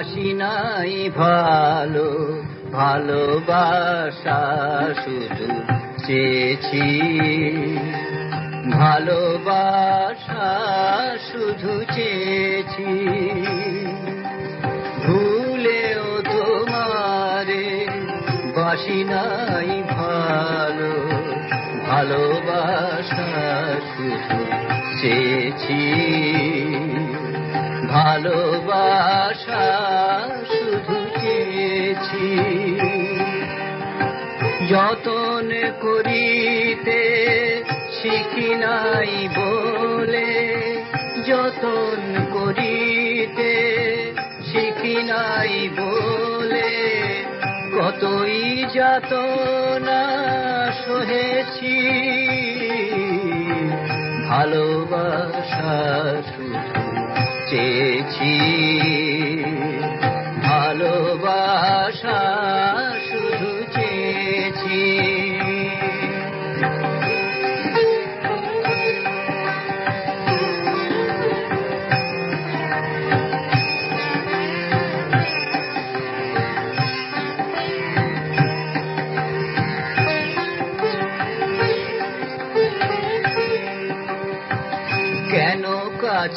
বাসি নাই ভালো, ভালোবাসা শুধু চেয়েছি। ভালোবাসা শুধু চেয়েছি। ভুলেও তোমারে বাসি নাই ভালো, ভালোবাসা শুধু চেয়েছি। ভালোবাসা শুধু চেয়েছি। যতন করিতে শিখি নাই বলে, যতন করিতে শিখি নাই বলে, কতই যাতনা সহেছি। ভালোবাসা চেয়েছি। ভালোবাসা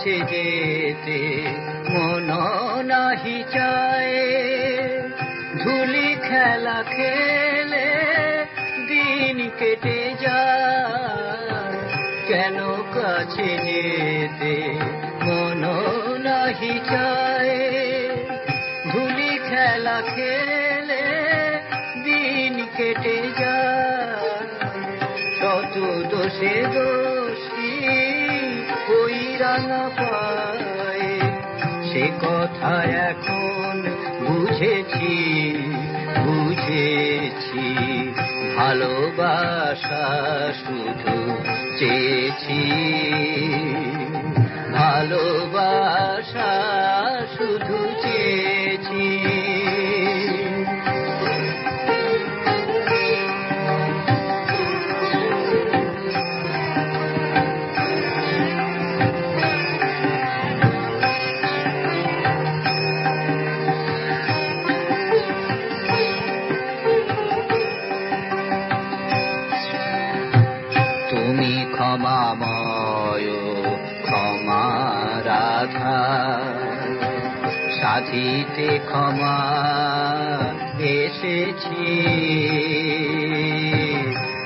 কাছে যেতে মন নাহি চায়। ধুলি খেলা খেলে দিন কেটে যায়। কেন কাছে যেতে মন নাহি চায়। ধুলি খেলা খেলে দিন কেটে যায়। শত দোষে দোষী রাঙা পায় সে কথা এখন বুঝেছি বুঝেছি। ভালোবাসা শুধু চেয়েছি। সাধিতে ক্ষমা এসেছি।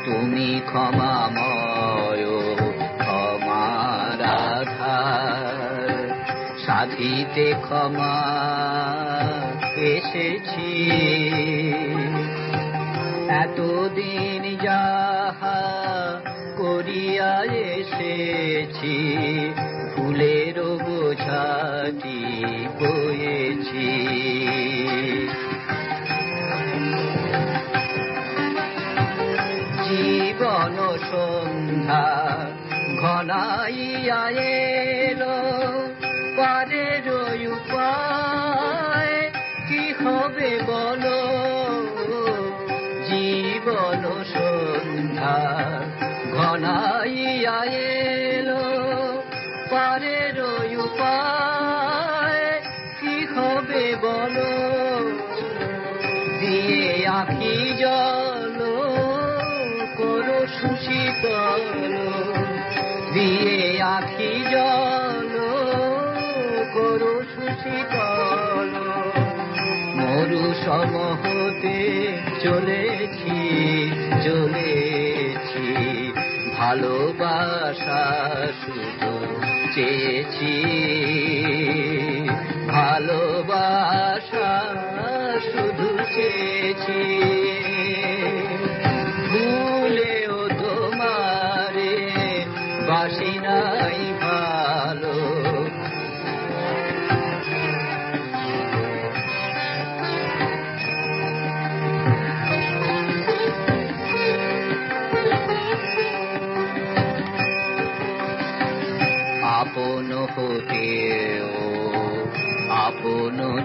তুমি ক্ষমা ক্ষমাময়, ক্ষমা রাধা সাধিতে ক্ষমা এসেছি। এতদিন যাহা করিয়া এসেছি, ফুলের বোঝাটি বয়েছি জীবন সন্ধ্যা ঘনাইয়া এলো পারে উপায় কি হবে বলো? জীবন সন্ধ্যা ঘনাইয়া এলো পারে উপায় হবে বলো? দিয়ে আখি জল, করো সুশীতল দিয়ে আখি জল, করো সুশীতল মরু সম হতে চলেছি চলেছি, ভালোবাসা শুধু চেয়েছি। ভালোবাসা শুধু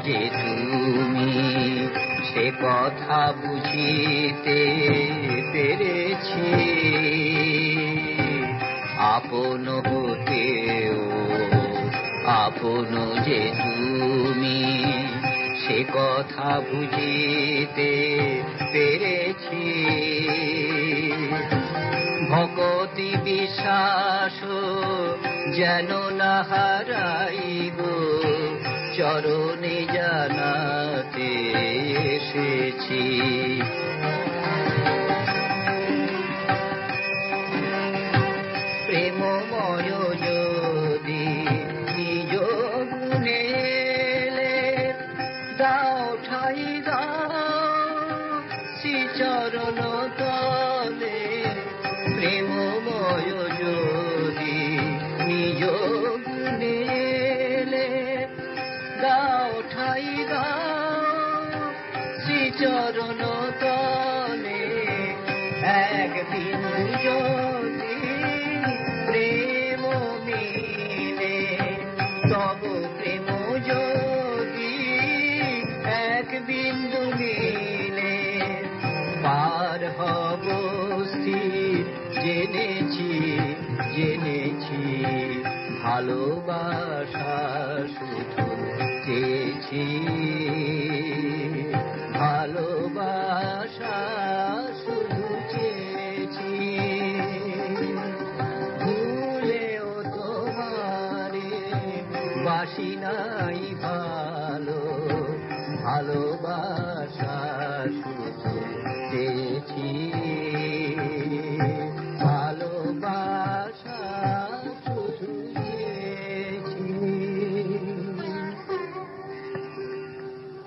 যে তুমি সে কথা বুঝিতে পেরেছি। আপন হতেও, আপন যে তুমি সে কথা বুঝিতে পেরেছি। ভকতি বিশ্বাস যেন না হারাইব চরণে জানাতে এসেছি। স্থির জেনেছি জেনেছি। ভালোবাসা শুধু চেয়েছি। ভালোবাসা শুধু চেয়েছি। ভুলেও তোমারে বাসি নাই ভালো। ভালোবাসা শুধু